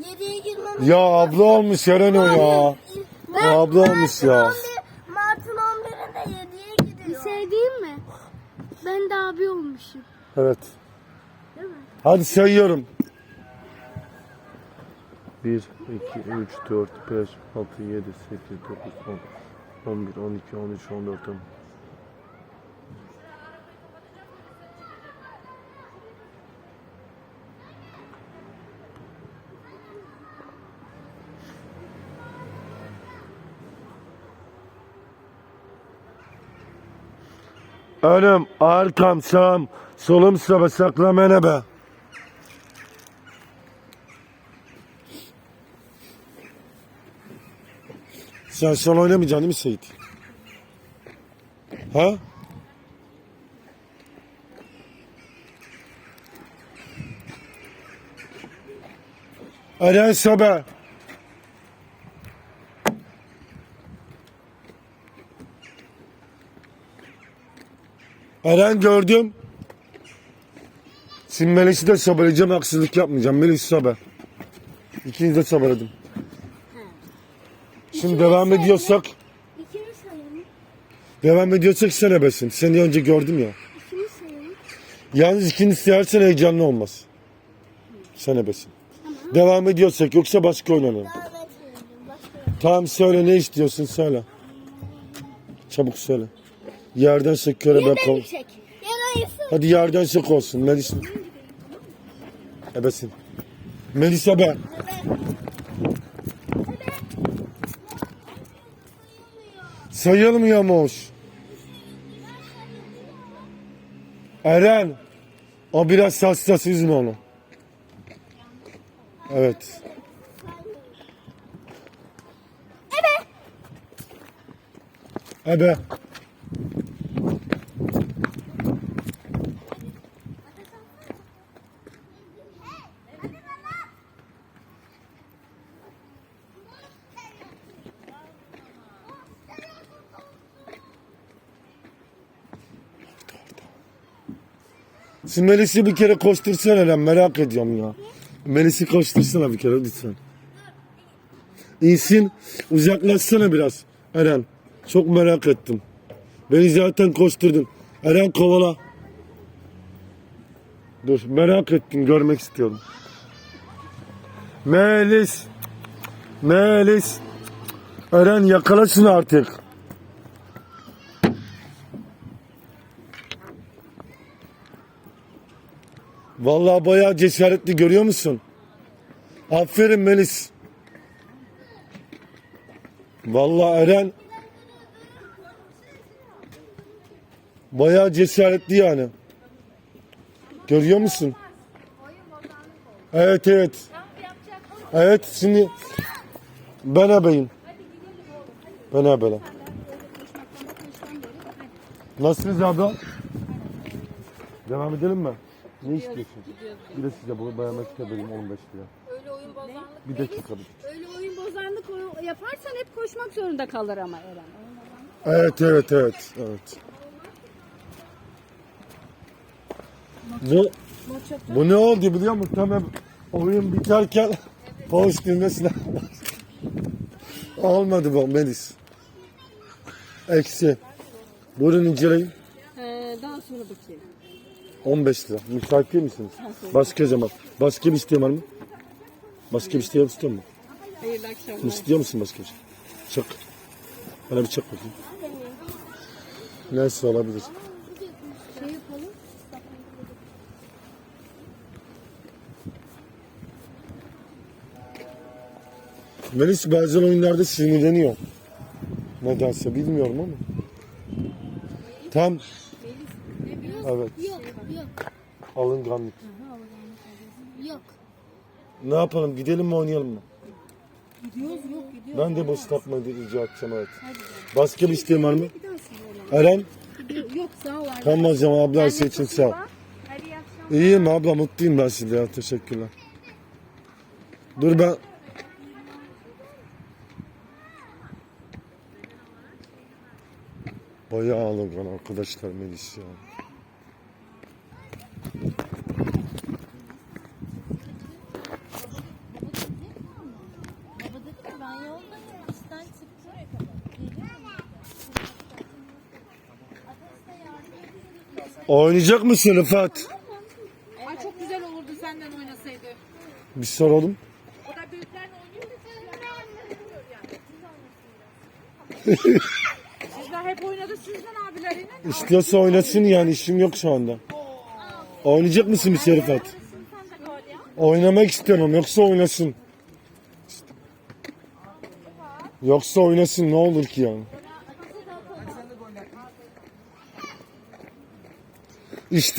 7'ye girmemiz Ya abla olmuş Eren o ya. Ben abla olmuş ya. Mart'ın 11'inde 7'ye gidiyor. Bir şey diyeyim mi? Ben de abi olmuşum. Evet. Değil mi? Hadi sayıyorum. 1, 2, 3, 4, 5, 6, 7, 8, 9, 10, 11, 12, 13, 14, 15. Önüm, arkam, sağım, solum sıra saklamene be. Sen son oynamayacaksın değil mi Seyit? Ha? Eren Sobe. Eren gördüm. Şimdi Melis'i de sabırlayacağım, haksızlık yapmayacağım. Melis sobe. İkiniz de sabırladım. Şimdi devam ediyorsak, İkini sayalım. devam ediyorsak sen ebesin. Seni önce gördüm ya. Sayalım. Yalnız ikiniz sayarsan heyecanlı olmaz. Sen ebesin. Devam ediyorsak yoksa başka oynanalım. Devam etmeyelim. Başka Tamam söyle ne istiyorsun söyle. Çabuk söyle. Yerden kol. Çek. Yarayısı. Hadi yerden sek olsun Melis. Ebesin. Melis ebe. Sayılmıyormuş. Eren. O biraz hassas üzme onu. Evet. Ebe. Ebe. Şimdi Melis'i bir kere koştursana Eren merak ediyorum ya. Melis'i koştursana bir kere lütfen. İnsin uzaklaşsana biraz Eren. Çok merak ettim. Beni zaten koşturdun. Eren kovala. Dur merak ettim görmek istiyorum. Melis. Melis. Eren yakala şunu artık. Vallahi bayağı cesaretli görüyor musun? Aferin Melis. Vallahi Eren bayağı cesaretli yani. Görüyor musun? Evet evet. Evet şimdi ben ebeyim. Ben ebele. Nasılsınız abla? Devam edelim mi? Ne istiyorsun? Bir de size bu beğenmek istedim 15 lira. Öyle oyun bozanlık. Bir dakika bir. Öyle oyun bozanlık yaparsan hep koşmak zorunda kalır ama Eren. Evet evet evet evet. Bu bu ne oldu biliyor musun? Tam oyun biterken post düğmesine Olmadı bu Melis. Eksi. Buyurun inceleyin. Ee, daha sonra bakayım. 15 lira. Müsait değil misiniz? Başka zaman. Başka bir isteğin var mı? Başka bir isteğin istiyor musun? Hayırlı akşamlar. İstiyor musun başka bir şey? Çak. Bana bir çak bakayım. Neyse olabilir. Melis bazen oyunlarda sinirleniyor. Nedense bilmiyorum ama. Tam. Evet. Alınganlık. yok. Ne yapalım? Gidelim mi oynayalım mı? Gidiyoruz yok gidiyoruz. Ben de boş tapmayı rica edeceğim evet. Başka bir isteğin var mı? Eren? Yok sağ ol. Tamam o zaman abla her şey için sağ ol. Hadi iyi akşamlar. İyiyim abla mutluyum ben size ya teşekkürler. Dur ben Bayağı alıngan arkadaşlar Melis ya. Oynayacak mısın Rıfat? Ay çok güzel olurdu senden oynasaydı. Bir soralım. O da büyüklerle oynuyor Sizler hep oynadı sizden abileriyle. İstiyorsa oynasın yani işim yok şu anda. Oynayacak mısın bir şey Rıfat? Oynamak istiyorum yoksa oynasın. Yoksa oynasın ne olur ki yani. İşte